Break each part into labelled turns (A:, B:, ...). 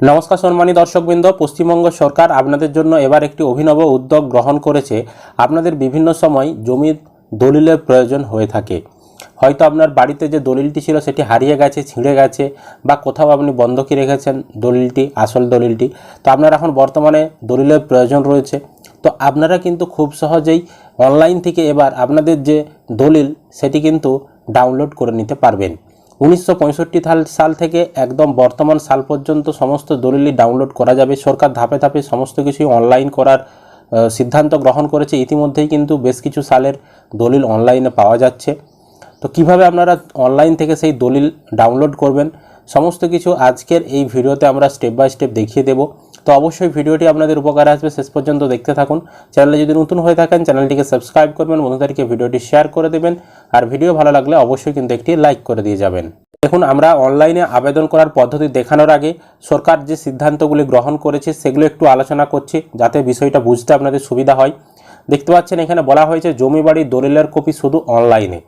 A: নমস্কার সম্মানী দর্শকবৃন্দ, পশ্চিমবঙ্গ সরকার আপনাদের জন্য এবার একটি অভিনব উদ্যোগ গ্রহণ করেছে। আপনাদের বিভিন্ন সময় জমির দলিলের প্রয়োজন হয়ে থাকে। হয়তো আপনার বাড়িতে যে দলিলটি ছিল সেটি হারিয়ে গেছে, ছিঁড়ে গেছে বা কোথাও আপনি বন্ধকি রেখেছেন দলিলটি, আসল দলিলটি। তো আপনার এখন বর্তমানে দলিলের প্রয়োজন রয়েছে। তো আপনারা কিন্তু খুব সহজেই অনলাইন থেকে এবার আপনাদের যে দলিল, সেটি কিন্তু ডাউনলোড করে নিতে পারবেন। উনিশশো পঁয়ষট্টি সাল থেকে একদম বর্তমান সাল পর্যন্ত সমস্ত দলিলই ডাউনলোড করা যাবে। সরকার ধাপে ধাপে সমস্ত কিছুই অনলাইন করার সিদ্ধান্ত গ্রহণ করেছে। ইতিমধ্যেই কিন্তু বেশ কিছু সালের দলিল অনলাইনে পাওয়া যাচ্ছে। তো কীভাবে আপনারা অনলাইন থেকে সেই দলিল ডাউনলোড করবেন? সমস্ত কিছু আজকের এই ভিডিওতে আমরা স্টেপ বাই স্টেপ দেখিয়ে দেব। তো অবশ্যই ভিডিওটি আপনাদের উপকারে আসবে। শেষ পর্যন্ত দেখতে থাকুন। চ্যানেলে যদি নতুন হয়ে থাকেন, চ্যানেলটিকে সাবস্ক্রাইব করবেন, বন্ধুদেরকে ভিডিওটি শেয়ার করে দেবেন। আর ভিডিও ভালো লাগলে অবশ্যই কিন্তু একটি লাইক করে দিয়ে যাবেন। দেখুন, আমরা অনলাইনে আবেদন করার পদ্ধতি দেখানোর আগে সরকার যে সিদ্ধান্তগুলি গ্রহণ করেছে, সেগুলো একটু আলোচনা করছি, যাতে বিষয়টা বুঝতে আপনাদের সুবিধা হয়। দেখতে পাচ্ছেন, এখানে বলা হয়েছে জমি বাড়ি দলিলের কপি শুধু অনলাইনে।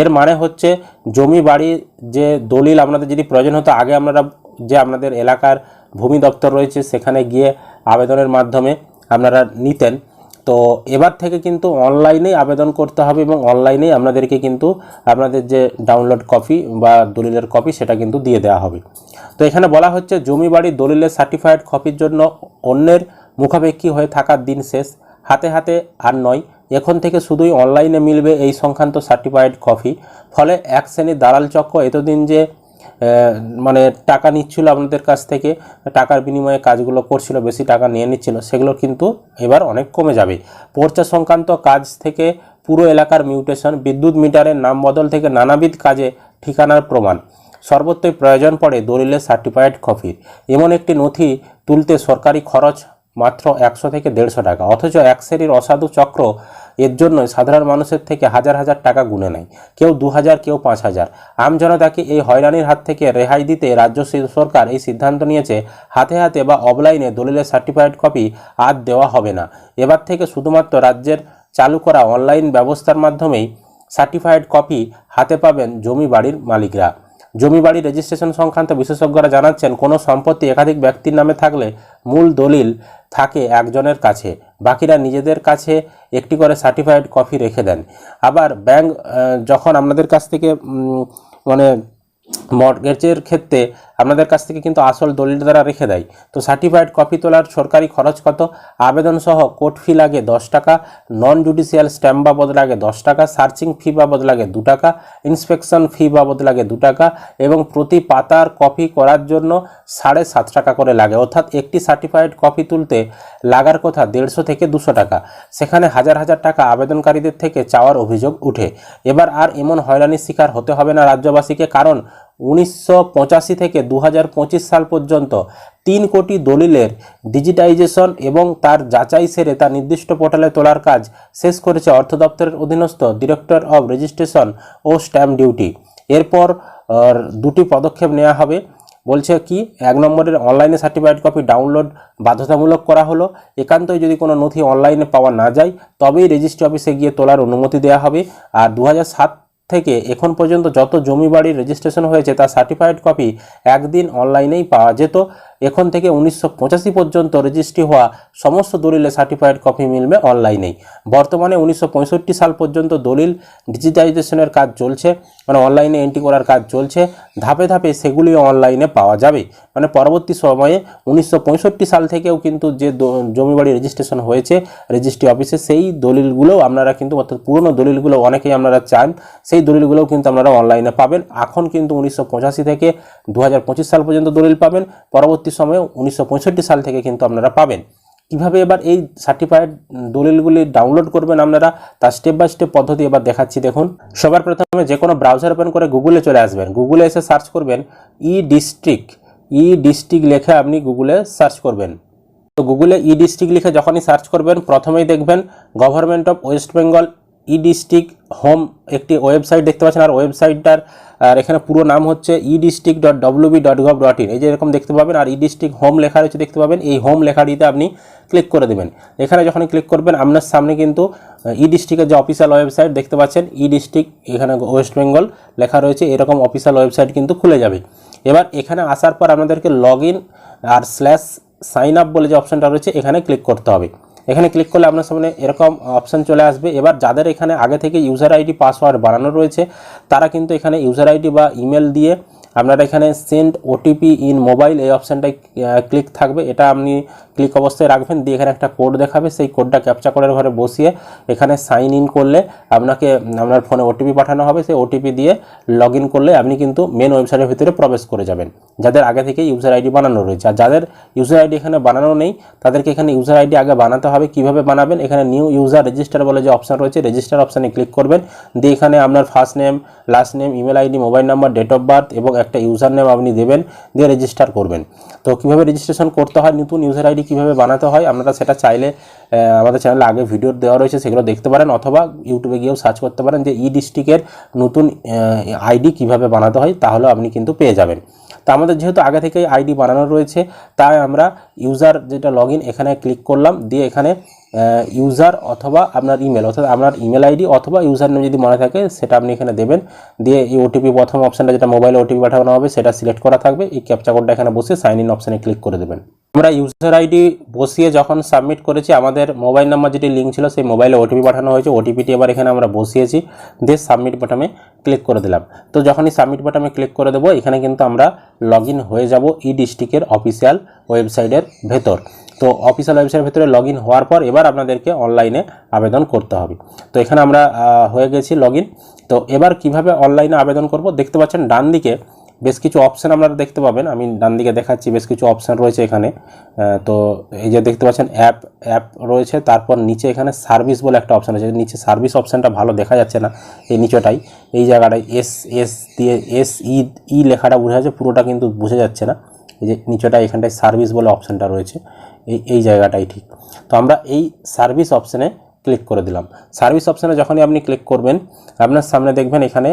A: এর মানে হচ্ছে জমি বাড়ির যে দলিল আপনাদের যদি প্রয়োজন হতো, আগে আপনারা যে আপনাদের এলাকার ভূমি দপ্তর রয়েছে, সেখানে গিয়ে আবেদনের মাধ্যমে আপনারা নিতেন। তো এবার থেকে কিন্তু অনলাইনেই আবেদন করতে হবে এবং অনলাইনেই আপনাদেরকে কিন্তু আপনাদের যে ডাউনলোড কপি বা দলিলের কপি সেটা কিন্তু দিয়ে দেওয়া হবে। তো এখানে বলা হচ্ছে, জমি বাড়ি দলিলের সার্টিফাইড কপির জন্য অন্যের মুখাপেক্ষী হয়ে থাকার দিন শেষ, হাতে হাতে আর নয়। এখন থেকে শুধুই অনলাইনে মিলবে এই সংক্রান্ত সার্টিফাইড কপি ফলে এক শ্রেণির দালাল চক্র এতদিন যে মানে টাকা নিচ্ছিল আপনাদের কাছ থেকে, টাকার বিনিময়ে কাজগুলো করছিল, বেশি টাকা নিয়ে নিচ্ছিল, সেগুলো কিন্তু এবার অনেক কমে যাবে। পর্চা সংক্রান্ত কাজ থেকে পুরো এলাকার মিউটেশন, বিদ্যুৎ মিটারের নাম বদল থেকে নানাবিধ কাজে ঠিকানার প্রমাণ। সর্বত্রই প্রয়োজন পড়ে দলিলের সার্টিফাইড কপির এমন একটি নথি তুলতে সরকারি খরচ মাত্র একশো থেকে দেড়শো টাকা, অথচ এক শ্রেণির অসাধু চক্র এর জন্য সাধারণ মানুষের থেকে হাজার হাজার টাকা গুনে নেয়। কেউ দু হাজার, কেউ পাঁচ হাজার। আমজনতাকে এই হয়রানির হাত থেকে রেহাই দিতে রাজ্য সরকার এই সিদ্ধান্ত নিয়েছে। হাতে হাতে বা অফলাইনে দলিলের সার্টিফাইড কপি আর দেওয়া হবে না। এবার থেকে শুধুমাত্র রাজ্যের চালু করা অনলাইন ব্যবস্থার মাধ্যমেই সার্টিফাইড কপি হাতে পাবেন জমি বাড়ির মালিকরা। জমি বাড়ি রেজিস্ট্রেশন সংক্রান্ত বিশেষজ্ঞরা জানাচ্ছেন, কোনো সম্পত্তি একাধিক ব্যক্তির নামে থাকলে মূল দলিল থাকে একজনের কাছে। বাকিরা নিজেদের কাছে একটি করে সার্টিফাইড কপি রেখে দেন। আবার ব্যাংক যখন আপনাদের কাছ থেকে মানে মর্গেজের ক্ষেত্রে আপনাদের কাছ থেকে কিন্তু আসল দলিল দ্বারা রেখে দেয়। তো সার্টিফাইড কপি তোলার সরকারি খরচ কত? আবেদন সহ কোর্ট ফি লাগে দশ টাকা নন জুডিশিয়াল স্ট্যাম্প বাবদ লাগে দশ টাকা সার্চিং ফি বাবদ লাগে দু টাকা ইন্সপেকশন ফি বাবদ লাগে দু টাকা এবং প্রতি পাতার কপি করার জন্য সাড়ে সাত টাকা করে লাগে। অর্থাৎ একটি সার্টিফাইড কপি তুলতে লাগার কথা দেড়শো থেকে দুশো টাকা। সেখানে হাজার হাজার টাকা আবেদনকারীদের থেকে চাওয়ার অভিযোগ উঠে। এবার আর এমন হয়রানির শিকার হতে হবে না রাজ্যবাসীকে, কারণ উনিশশো পঁচাশি থেকে দু হাজার পঁচিশ সাল পর্যন্ত তিন কোটি দলিলের ডিজিটাইজেশন এবং তার যাচাই সেরে তা নির্দিষ্ট পোর্টালে তোলার কাজ শেষ করেছে অর্থ দপ্তরের অধীনস্থ ডিরেক্টর অব রেজিস্ট্রেশন ও স্ট্যাম্প ডিউটি। এরপর দুটি পদক্ষেপ নেওয়া হবে। বলছে কি, এক নম্বরের অনলাইনে সার্টিফাইড কপি ডাউনলোড বাধ্যতামূলক করা হলো। একান্তই যদি কোনো নথি অনলাইনে পাওয়া না যায়, তবেই রেজিস্ট্রি অফিসে গিয়ে তোলার অনুমতি দেওয়া হবে। আর দু থেকে এখন পর্যন্ত যত জমি বাড়ির রেজিস্ট্রেশন হয়েছে, তার সার্টিফাইড কপি একদিন অনলাইনেই পাওয়া যেত। এখন থেকে উনিশশো পঁচাশি পর্যন্ত রেজিস্ট্রি হওয়া সমস্ত দলিলে সার্টিফাইড কপি মিলবে অনলাইনেই বর্তমানে উনিশশো পঁয়ষট্টি সাল পর্যন্ত দলিল ডিজিটাইজেশনের কাজ চলছে মানে অনলাইনে এন্ট্রি করার কাজ চলছে। ধাপে ধাপে সেগুলিও অনলাইনে পাওয়া যাবে। মানে পরবর্তী সময়ে উনিশশো পঁয়ষট্টি সাল থেকেও কিন্তু যে দ- জমি বাড়ি রেজিস্ট্রেশন হয়েছে রেজিস্ট্রি অফিসে সেই দলিলগুলোও আপনারা কিন্তু, অর্থাৎ পুরনো দলিলগুলো অনেকেই আপনারা চান, সেই দলিলগুলোও কিন্তু আপনারা অনলাইনে পাবেন। এখন কিন্তু উনিশশো পঁচাশি থেকে দু হাজার পঁচিশ সাল পর্যন্ত দলিল পাবেন। পরবর্তী সময়ে উনিশশো পঁয়ষট্টি সাল থেকে কিন্তু আপনারা পাবেন। কীভাবে এবার এই সার্টিফাইড দলিলগুলি ডাউনলোড করবেন আপনারা তার স্টেপ বাই স্টেপ পদ্ধতি এবার দেখাচ্ছি, দেখুন। সবার প্রথমে যে কোনো ব্রাউজার ওপেন করে গুগলে চলে আসবেন। গুগলে এসে সার্চ করবেন ই ডিস্ট্রিক্ট ই ডিস্ট্রিক্ট লেখে আপনি গুগলে সার্চ করবেন। তো গুগলে ই ডিস্ট্রিক্ট লিখে যখনই সার্চ করবেন, প্রথমেই দেখবেন government of West Bengal e home একটি ওয়েবসাইট দেখতে পাচ্ছেন, আর ওয়েবসাইটটার আর এখানে পুরো নাম হচ্ছে e district dot WB dot gov dot in এই যে এরকম দেখতে পাবেন, আর ই হোম লেখা রয়েছে দেখতে পাবেন, এই হোম লেখাটিতে আপনি ক্লিক করে দেবেন। এখানে যখন ক্লিক করবেন, আপনার সামনে কিন্তু ই ডিস্ট্রিক্টের যে অফিসিয়াল ওয়েবসাইট দেখতে পাচ্ছেন ই ডিস্ট্রিক্ট এখানে ওয়েস্ট বেঙ্গল লেখা রয়েছে, এরকম অফিসিয়াল ওয়েবসাইট কিন্তু খুলে যাবে। এবার এখানে আসার পর আপনাদেরকে লগ আর স্ল্যাশ সাইন আপ বলে যে অপশানটা রয়েছে, এখানে ক্লিক করতে হবে। এখানে ক্লিক করলে আপনার সামনে এরকম অপশান চলে আসবে। এবার যাদের এখানে আগে থেকে ইউজার আইডি পাসওয়ার্ড বানানো রয়েছে, তারা কিন্তু এখানে ইউজার আইডি বা ইমেল দিয়ে আপনারা এখানে সেন্ড ওটিপি ইন মোবাইল এই অপশানটায় ক্লিক থাকবে। এটা আপনি ক্লিক অবস্থায় রাখবেন, দিয়ে এখানে একটা কোড দেখাবে। সেই কোডটা ক্যাপচা কোডের ঘরে বসিয়ে এখানে সাইন ইন করলে আপনাকে, আপনার ফোনে ওটিপি পাঠানো হবে। সেই ওটিপি দিয়ে লগ করলে আপনি কিন্তু মেন ওয়েবসাইটের ভিতরে প্রবেশ করে যাবেন। যাদের আগে থেকে ইউজার আইডি বানানো রয়েছে, আর যাদের ইউজার আইডি এখানে বানানো নেই, তাদেরকে এখানে ইউজার আইডি আগে বানাতে হবে। কীভাবে বানাবেন? এখানে নিউ ইউজার রেজিস্টার বলে যে অপশন রয়েছে রেজিস্টার অপশানে ক্লিক করবেন। দিয়ে এখানে আপনার first name last name email ID mobile number date of birth এবং একটা ইউজার নেম আপনি দেবেন, দিয়ে রেজিস্টার করবেন। তো কীভাবে রেজিস্ট্রেশন করতে হয়? নতুন ইউজার আইডি কীভাবে বানাতে হয়, আপনারা সেটা চাইলে আমাদের চ্যানেলে আগে ভিডিও দেওয়া রয়েছে, সেগুলো দেখতে পারেন, অথবা ইউটিউবে গিয়েও সার্চ করতে পারেন যে ই ডিস্ট্রিক্টের নতুন আইডি কীভাবে বানাতে হয় তাহলে আপনি কিন্তু পেয়ে যাবেন। তো আমাদের যেহেতু আগে থেকেই আইডি বানানো রয়েছে, তাই আমরা ইউজার যেটা লগ এখানে ক্লিক করলাম, দিয়ে এখানে ইউজার অথবা আপনার ইমেল অর্থাৎ আপনার ইমেল আইডি অথবা ইউজার নেম যদি মনে থাকে, সেটা আপনি এখানে দেবেন। দিয়ে এই ওটিপি প্রথম অপশানটা যেটা মোবাইলে ওটিপি পাঠানো হবে, সেটা সিলেক্ট করা থাকবে। এই ক্যাপচা কোডটা এখানে বসে সাইন ইন অপশানে ক্লিক করে দেবেন। আমরা ইউজার আইডি বসিয়ে যখন সাবমিট করেছি, আমাদের মোবাইল নাম্বার যেটি লিঙ্ক ছিল, সেই মোবাইলে ওটিপি পাঠানো হয়েছে। ওটিপিটি এবার এখানে আমরা বসিয়েছি। দিয়ে সাবমিট বাটনে ক্লিক করে দিলাম। তো যখনই সাবমিট বাটনে ক্লিক করে দেবো, এখানে কিন্তু আমরা লগ হয়ে যাব ই ডিস্ট্রিক্টের অফিসিয়াল ওয়েবসাইটের ভেতর। তো অফিসিয়াল ওয়েবসাইটের ভেতরে লগ হওয়ার পর এবার আপনাদেরকে অনলাইনে আবেদন করতে হবে। তো এখানে আমরা হয়ে গেছি লগ তো এবার কীভাবে অনলাইনে আবেদন করব? দেখতে পাচ্ছেন ডান দিকে বেশ কিছু অপশান আপনারা দেখতে পাবেন। আমি ডান দিকে দেখাচ্ছি, বেশ কিছু অপশান রয়েছে এখানে। তো এই যে দেখতে পাচ্ছেন অ্যাপ অ্যাপ রয়েছে। তারপর নিচে এখানে সার্ভিস বলে একটা অপশান আছে। নিচে সার্ভিস অপশানটা ভালো দেখা যাচ্ছে না, এই নিচেটাই। এই জায়গাটায় এস এস দিয়ে এস ই ই লেখাটা বোঝা যাচ্ছে, পুরোটা কিন্তু বোঝা যাচ্ছে না। এই যে নিচেটা এখানটায় সার্ভিস বলে অপশানটা রয়েছে। এই এই জায়গাটাই ঠিক। তো আমরা এই সার্ভিস অপশানে ক্লিক করে দিলাম। সার্ভিস অপশানে যখনই আপনি ক্লিক করবেন, আপনার সামনে দেখবেন এখানে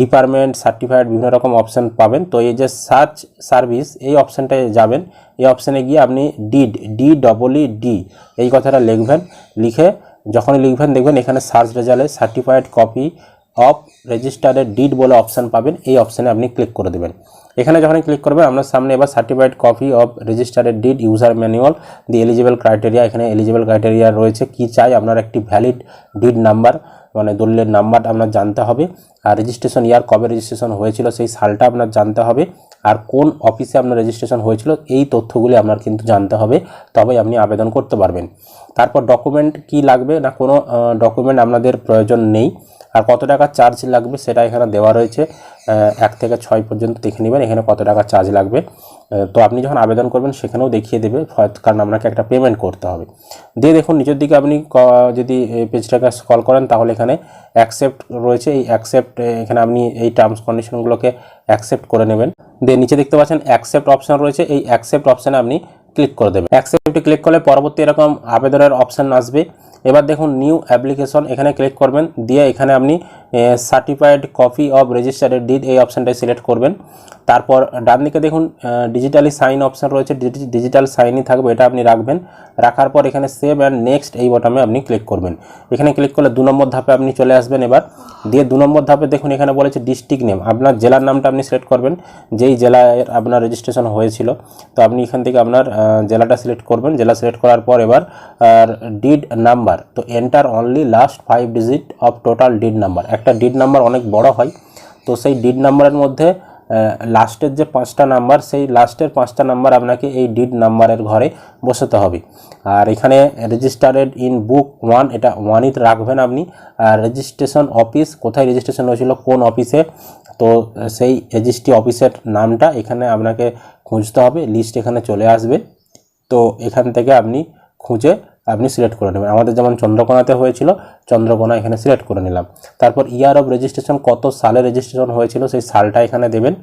A: ডিপার্টমেন্ট সার্টিফাইড বিভিন্ন রকম অপশান পাবেন। তো এই যে সার্চ সার্ভিস এই অপশানটায় যাবেন। এই অপশানে গিয়ে আপনি ডিড ডি ডবলই ডি এই কথাটা লিখবেন। লিখে যখনই লিখবেন, দেখবেন এখানে সার্চ রেজাল্টে সার্টিফাইড কপি অফ রেজিস্টারের ডিড বলে অপশান পাবেন। এই অপশানে আপনি ক্লিক করে দেবেন। এখানে যখন ক্লিক করবেন আপনার সামনে এবার সার্টিফাইড কপি অফ রেজিস্টারের deed user manual the eligible criteria এখানে এলিজিবল ক্রাইটেরিয়া রয়েছে, কি চাই, আপনার একটি ভ্যালিড ডিড নাম্বার মানে দলিলের নাম্বার আপনার জানতে হবে, আর রেজিস্ট্রেশন ইয়ার কবে রেজিস্ট্রেশন হয়েছিল, সেই সালটা আপনার জানতে হবে, আর কোন অফিসে আপনার রেজিস্ট্রেশন হয়েছিল, এই তথ্যগুলি আপনার কিন্তু জানতে হবে, তবেই আপনি আবেদন করতে পারবেন। তারপর ডকুমেন্ট কি লাগবে না কোনো ডকুমেন্ট আপনাদের প্রয়োজন নেই। আর কত টাকা চার্জ লাগবে সেটা এখানে দেওয়া রয়েছে। এক থেকে ছয় পর্যন্ত দেখে নেবেন এখানে কত টাকা চার্জ লাগবে। তো আপনি যখন আবেদন করবেন সেখানেও দেখিয়ে দেবে কারণ আপনাকে একটা পেমেন্ট করতে হবে। দিয়ে দেখুন, নিচের দিকে আপনি যদি পেজটাকে স্কল করেন তাহলে এখানে অ্যাকসেপ্ট রয়েছে। এই অ্যাকসেপ্ট এখানে আপনি এই টার্মস কন্ডিশনগুলোকে অ্যাকসেপ্ট করে নেবেন। দিয়ে নিচে দেখতে পাচ্ছেন অ্যাকসেপ্ট অপশান রয়েছে। এই অ্যাকসেপ্ট অপশানে আপনি ক্লিক করে দেবে অ্যাকসেপ্টে ক্লিক করলে পরবর্তী এরকম আবেদনের অপশান আসবে। এবার দেখুন নিউ অ্যাপ্লিকেশন এখানে ক্লিক করবেন, দিয়ে এখানে আপনি certified copy of registered deed এই অপশানটাই সিলেক্ট করবেন। তারপর ডান দিকে দেখুন ডিজিটালি সাইন অপশান রয়েছে ডিজিটাল সাইনই থাকবে, এটা আপনি রাখবেন। রাখার পর এখানে সেভ অ্যান্ড নেক্সট এই বটমে আপনি ক্লিক করবেন। এখানে ক্লিক করলে দু নম্বর ধাপে আপনি চলে আসবেন এবার। দিয়ে দু নম্বর ধাপে দেখুন, এখানে বলেছে ডিস্ট্রিক্ট নেম আপনার জেলার নামটা আপনি সিলেক্ট করবেন, যেই জেলায় আপনার রেজিস্ট্রেশন হয়েছিল। তো আপনি এখান থেকে আপনার জেলাটা সিলেক্ট করবেন, জেলা সিলেক্ট করার পর এবার ডিড নাম্বার তো enter only last five digit of total deed number একটা ডিড নাম্বার অনেক বড় হয়, তো সেই ডিড নাম্বারের মধ্যে লাস্টের যে পাঁচটা নাম্বার সেই লাস্টের পাঁচটা নাম্বার আপনাকে এই ডিড নাম্বারের ঘরে বসাতে হবে। আর এখানে রেজিস্টারেড ইন বুক ওয়ান এটা ওয়ানই রাখবেন আপনি। আর রেজিস্ট্রেশন অফিস কোথায় রেজিস্ট্রেশন হয়েছিল? কোন অফিসে তো সেই রেজিস্ট্রি অফিসের নামটা এখানে আপনাকে খুঁজতে হবে। লিস্ট এখানে চলে আসবে। তো এখান থেকে আপনি খুঁজে আপনি সিলেক্ট করে নেবেন। আমাদের যেমন চন্দ্রকোনাতে হয়েছিল, চন্দ্রকোনা এখানে সিলেক্ট করে নিলাম। তারপর ইয়ার অফ রেজিস্ট্রেশন কত সালে রেজিস্ট্রেশন হয়েছিল সেই সালটা এখানে দেবেন।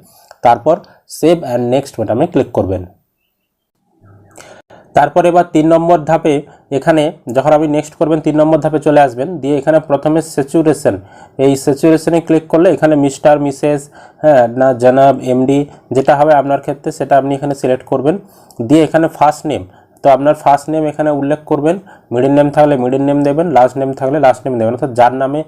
A: তারপর সেভ অ্যান্ড নেক্সট বাটনে ক্লিক করবেন। তারপর এবার তিন নম্বর ধাপে এখানে যখন আপনি নেক্সট করবেন, তিন নম্বর ধাপে চলে আসবেন। দিয়ে এখানে প্রথমে স্যাচুরেশন এই স্যাচুরেশনে ক্লিক করলে এখানে মিস্টার মিসেস হ্যাঁ না জানাব এমডি যেটা হবে আপনার ক্ষেত্রে সেটা আপনি এখানে সিলেক্ট করবেন। দিয়ে এখানে ফার্স্ট নেম তো আপনার ফার্স্ট নেম এখানে উল্লেখ করবেন মিডিল নেম থাকলে মিডিল নেম দেবেন লাস্ট নেম থাকলে লাস্ট নেম দেবেন, অর্থাৎ যার নামে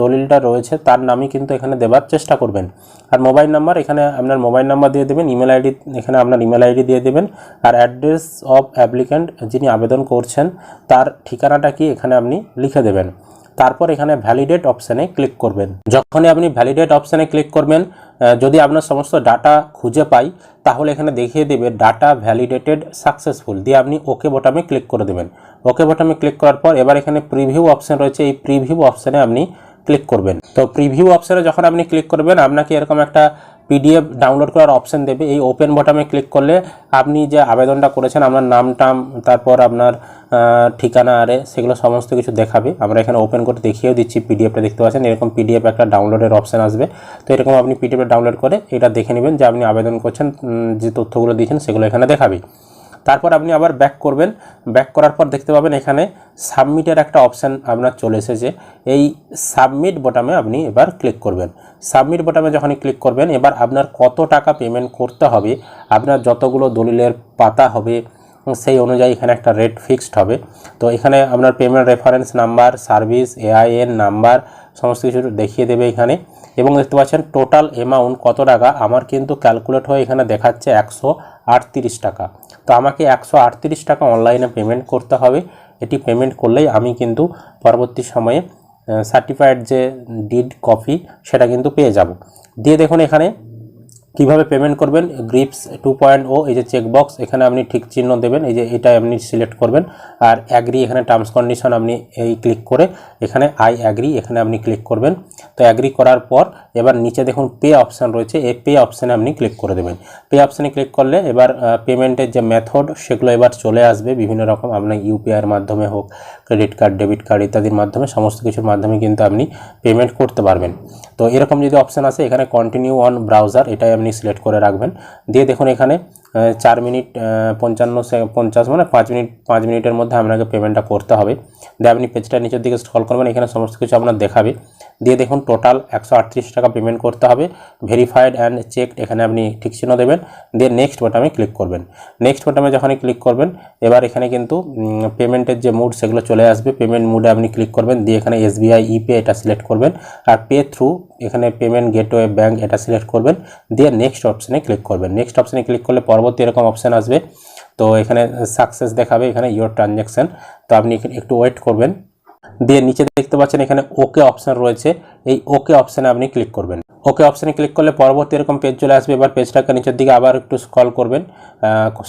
A: দলিলটা রয়েছে তার নামই কিন্তু এখানে দেওয়ার চেষ্টা করবেন। আর মোবাইল নাম্বার এখানে আপনার মোবাইল নাম্বার দিয়ে দেবেন ইমেল আইডি এখানে আপনার ইমেল আইডি দিয়ে দেবেন, আর অ্যাড্রেস অফ অ্যাপ্লিক্যান্ট যিনি আবেদন করছেন, তার ঠিকানাটা কি এখানে আপনি লিখে দেবেন। তারপর এখানে ভ্যালিডেট অপশানে ক্লিক করবেন। যখনই আপনি ভ্যালিডেট অপশানে ক্লিক করবেন যদি আপনার সমস্ত ডাটা খুঁজে পাই, তাহলে এখানে দেখিয়ে দেবে ডাটা ভ্যালিডেটেড সাকসেসফুল দিয়ে আপনি ওকে বোটামে ক্লিক করে দেবেন। ওকে বোটামে ক্লিক করার পর এবার এখানে প্রিভিউ অপশান রয়েছে, এই প্রিভিউ অপশানে আপনি ক্লিক করবেন। তো প্রিভিউ অপশানে যখন আপনি ক্লিক করবেন, আপনাকে এরকম একটা পিডিএফ ডাউনলোড করার অপশান দেবে। এই ওপেন বটামে ক্লিক করলে আপনি যে আবেদনটা করেছেন, আপনার নাম, টাম, তারপর আপনার ঠিকানা, আরে, সেগুলো সমস্ত কিছু দেখাবে। আমরা এখানে ওপেন করে দেখিয়েও দিচ্ছি পিডিএফটা দেখতে পাচ্ছেন? এরকম পিডিএফ একটা ডাউনলোডের অপশান আসবে। তো এরকম আপনি পিডিএফটা ডাউনলোড করে এটা দেখে নেবেন যে আপনি আবেদন করছেন যে তথ্যগুলো দিয়েছেন, সেগুলো এখানে দেখাবে। তারপর আপনি আবার ব্যাক করবেন। ব্যাক করার পর দেখতে পাবেন এখানে সাবমিটের একটা অপশান আপনার চলে এসেছে। এই সাবমিট বোটামে আপনি এবার ক্লিক করবেন। সাবমিট বোটামে যখনই ক্লিক করবেন, এবার আপনার কত টাকা পেমেন্ট করতে হবে, আপনার যতগুলো দলিলের পাতা হবে, সেই অনুযায়ী এখানে একটা রেট ফিক্সড হবে। তো এখানে আপনার payment reference number service AIN number সমস্ত কিছু দেখিয়ে দেবে এখানে। এবং দেখতে পাচ্ছেন টোটাল অ্যামাউন্ট কত টাকা? আমার কিন্তু ক্যালকুলেট হয়ে এখানে দেখাচ্ছে একশো আটত্রিশ টাকা। তো আমাকে একশো আটত্রিশ টাকা অনলাইনে পেমেন্ট করতে হবে। এটি পেমেন্ট করলেই আমি কিন্তু পরবর্তী সময়ে সার্টিফাইড যে ডিড কপি সেটা কিন্তু পেয়ে যাব। দিয়ে দেখুন এখানে কীভাবে পেমেন্ট করবেন? গ্রিপস টু পয়েন্ট ও এই যে চেকবক্স এখানে আপনি ঠিক চিহ্ন দেবেন, এই যে এটা আপনি সিলেক্ট করবেন, আর অ্যাগ্রি এখানে টার্মস কন্ডিশন আপনি এই ক্লিক করে এখানে আই অ্যাগ্রি এখানে আপনি ক্লিক করবেন। তো অ্যাগ্রি করার পর এবার নিচে দেখুন পে অপশান রয়েছে, এই পে অপশানে আপনি ক্লিক করে দেবেন। পে অপশানে ক্লিক করলে এবার পেমেন্টের যে মেথড সেগুলো এবার চলে আসবে, বিভিন্ন রকম আপনার ইউপিআইয়ের মাধ্যমে হোক ক্রেডিট কার্ড ডেবিট কার্ড ইত্যাদির মাধ্যমে, সমস্ত কিছুর মাধ্যমে কিন্তু আপনি পেমেন্ট করতে পারবেন। তো এরকম যদি অপশান আসে, এখানে কন্টিনিউ অন ব্রাউজার এটাই আপনি সিলেক্ট করে রাখবেন। দিয়ে দেখুন এখানে চার মিনিট পঞ্চান্ন পঞ্চাশ মানে পাঁচ মিনিট, পাঁচ মিনিটের মধ্যে আপনাকে পেমেন্টটা করতে হবে। দিয়ে আপনি পেজটা নিচের দিকে স্ক্রল করবেন, এখানে সমস্ত কিছু আপনার দেখাবে। দিয়ে দেখুন টোটাল একশো আটত্রিশ টাকা পেমেন্ট করতে হবে। ভেরিফাইড অ্যান্ড চেকড এখানে আপনি ঠিক চিহ্ন দেবেন। দিয়ে নেক্সট বাটামে ক্লিক করবেন। নেক্সট বাটামে যখনই ক্লিক করবেন, এবার এখানে কিন্তু পেমেন্টের যে মুড সেগুলো চলে আসবে। পেমেন্ট মুডে আপনি ক্লিক করবেন, দিয়ে এখানে এসবিআই ইপে এটা সিলেক্ট করবেন। আর পে থ্রু এখানে পেমেন্ট গেটওয়ে ব্যাঙ্ক এটা সিলেক্ট করবেন। দিয়ে নেক্সট অপশানে ক্লিক করবেন। নেক্সট অপশানে ক্লিক করলে পরবর্তী এরকম অপশান আসবে। তো এখানে সাকসেস দেখাবে এখানে ইয়োর ট্রানজ্যাকশান তো আপনি একটু ওয়েট করবেন। দিয়ে নিচে দেখতে পাচ্ছেন এখানে ওকে অপশান রয়েছে। এই ওকে অপশানে আপনি ক্লিক করবেন। ওকে অপশানে ক্লিক করলে পরবর্তী এরকম পেজ চলে আসবে। এবার পেজটাকে নিচের দিকে আবার একটু স্কল করবেন।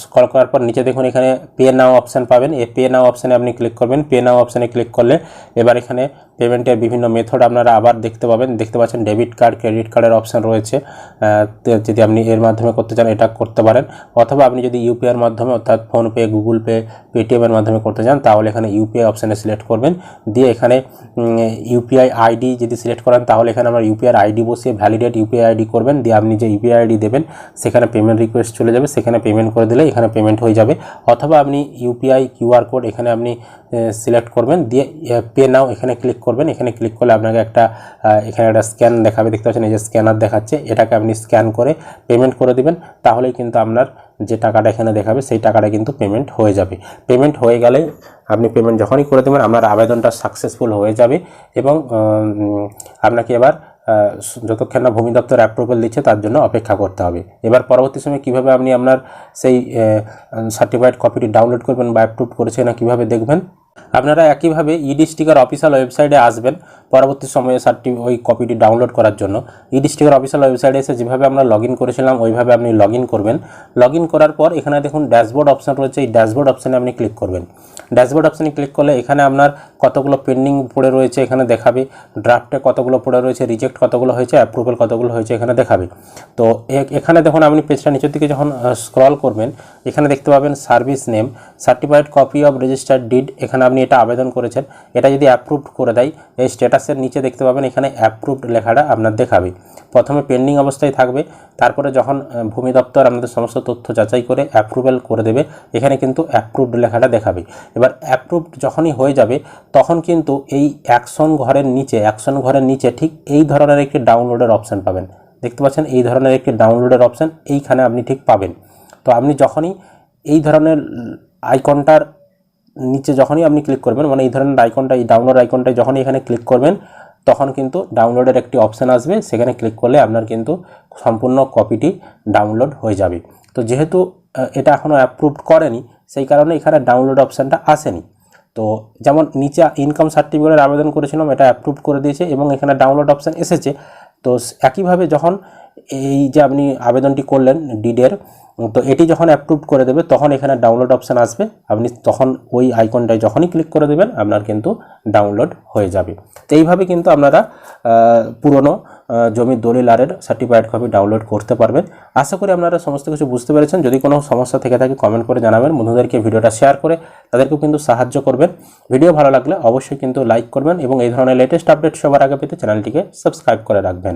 A: স্কল করার পর নিচে দেখুন এখানে পে নাও অপশান পাবেন। এই পে নাও অপশানে আপনি ক্লিক করবেন। পে নাও অপশানে ক্লিক করলে এবার এখানে পেমেন্টের বিভিন্ন মেথড আপনারা আবার দেখতে পাবেন। দেখতে পাচ্ছেন ডেবিট কার্ড ক্রেডিট কার্ডের অপশান রয়েছে। যদি আপনি এর মাধ্যমে করতে চান, এটা করতে পারেন। অথবা আপনি যদি ইউপিআইয়ের মাধ্যমে, অর্থাৎ ফোনপে গুগল পে পেটিএমের মাধ্যমে করতে চান, তাহলে এখানে ইউপিআই অপশানে সিলেক্ট করবেন। দিয়ে এখানে ইউপিআই আইডি যদি সিলেক্ট করেন, তাহলে এখানে আমরা ইউপিআই আইডি বসিয়ে ভ্যালিডেট ইউপিআই আইডি করবেন। দিয়ে আপনি যে ইউপিআই আইডি দেবেন, সেখানে পেমেন্ট রিকোয়েস্ট চলে যাবে। সেখানে পেমেন্ট করে দিলে এখানে পেমেন্ট হয়ে যাবে। অথবা আপনি ইউপিআই কিউআর কোড এখানে আপনি সিলেক্ট করবেন। দিয়ে পে নাও এখানে ক্লিক করবেন, এখানে ক্লিক করলে আপনাকে একটা এখানে একটা স্ক্যান দেখাবে, দেখতে পাচ্ছেন এই যে স্ক্যানার দেখাচ্ছে, এটাকে আপনি স্ক্যান করে পেমেন্ট করে দিবেন, তাহলেই কিন্তু আপনার যে টাকাটা এখানে দেখাবে, সেই টাকাটা কিন্তু পেমেন্ট হয়ে যাবে। পেমেন্ট হয়ে গেলে আপনি পেমেন্ট যখনই করে দেবেন, আপনার আবেদনটা সাকসেসফুল হয়ে যাবে এবং আপনাকে এবার যতক্ষণ না ভূমি দপ্তর অ্যাপ্রুভাল দিচ্ছে, তার জন্য অপেক্ষা করতে হবে। এবার পরবর্তী সময় কীভাবে আপনি আপনার সেই সার্টিফাইড কপিটি ডাউনলোড করবেন বা অ্যাপ্রুভ করেছে না কীভাবে দেখবেন? আপনারা একইভাবে ইডি স্টিকার অফিসিয়াল ওয়েবসাইটে আসবেন। পরবর্তী সময়ে সার্টি ওই কপিটি ডাউনলোড করার জন্য। ইডি স্টিকার অফিসিয়াল ওয়েবসাইটে এসে যেভাবে আমরা লগ করেছিলাম, ওইভাবে আপনি লগ করবেন। লগ করার পর এখানে দেখুন ড্যাশবোর্ড অপশান রয়েছে। এই ড্যাশবোর্ড অপশানে আপনি ক্লিক করবেন। ড্যাশবোর্ড অপশানে ক্লিক করলে এখানে আপনার কতগুলো পেন্ডিং পড়ে রয়েছে এখানে দেখাবে। ড্রাফটে কতগুলো পড়ে রয়েছে রিজেক্ট কতগুলো হয়েছে অ্যাপ্রুভাল কতগুলো হয়েছে এখানে দেখাবে। তো এখানে দেখুন আপনি পেজটা নিচের দিকে যখন স্ক্রল করবেন, এখানে দেখতে পাবেন service name certified copy of registered deed এখানে আপনি এটা আবেদন করেছেন, এটা যদি অ্যাপ্রুভড করে দেয়, এই স্ট্যাটাসের নিচে দেখতে পাবেন এখানে অ্যাপ্রুভড লেখাটা আপনার দেখাবে। প্রথমে পেন্ডিং অবস্থায় থাকবে, তারপরে যখন ভূমি দপ্তর আপনাদের সমস্ত তথ্য যাচাই করে অ্যাপ্রুভাল করে দেবে, এখানে কিন্তু অ্যাপ্রুভড লেখাটা দেখাবে। এবার অ্যাপ্রুভড যখনই হয়ে যাবে, তখন কিন্তু এই অ্যাকশন ঘরের নিচে অ্যাকশন ঘরের নিচে ঠিক এই ধরনের একটি ডাউনলোডের অপশান পাবেন। দেখতে পাচ্ছেন, এই ধরনের একটি ডাউনলোডের অপশান এইখানে আপনি ঠিক পাবেন। তো আপনি যখনই এই ধরনের আইকনটার নিচে যখনই আপনি ক্লিক করবেন মানে এই ধরনের আইকনটা এই ডাউনলোড আইকনটায় যখনই এখানে ক্লিক করবেন, তখন কিন্তু ডাউনলোডের একটি অপশান আসবে। সেখানে ক্লিক করলে আপনার কিন্তু সম্পূর্ণ কপিটি ডাউনলোড হয়ে যাবে। তো যেহেতু এটা এখনও অ্যাপ্রুভড করেনি, সেই কারণে এখানে ডাউনলোড অপশানটা আসেনি। তো যেমন নিচে ইনকাম সার্টিফিকেটের আবেদন করেছিলাম, এটা অ্যাপ্রুভ করে দিয়েছে এবং এখানে ডাউনলোড অপশান এসেছে। তো একইভাবে যখন এই যে আপনি আবেদনটি করলেন ডিডের তো এটি যখন অ্যাপ্রুভ করে দেবে, তখন এখানে ডাউনলোড অপশান আসবে। আপনি তখন ওই আইকনটায় যখনই ক্লিক করে দেবেন, আপনার কিন্তু ডাউনলোড হয়ে যাবে। তো এইভাবে কিন্তু আপনারা পুরনো জমির দলিল আরের সার্টিফাইড কপি ডাউনলোড করতে পারবেন। আশা করি আপনারা সমস্ত কিছু বুঝতে পেরেছেন। যদি কোনো সমস্যা থেকে থাকে কমেন্ট করে জানাবেন, বন্ধুদেরকে ভিডিওটা শেয়ার করে তাদেরকেও কিন্তু সাহায্য করবেন। ভিডিও ভালো লাগলে অবশ্যই কিন্তু লাইক করবেন এবং এই ধরনের লেটেস্ট আপডেট সবার আগে পেতে চ্যানেলটিকে সাবস্ক্রাইব করে রাখবেন।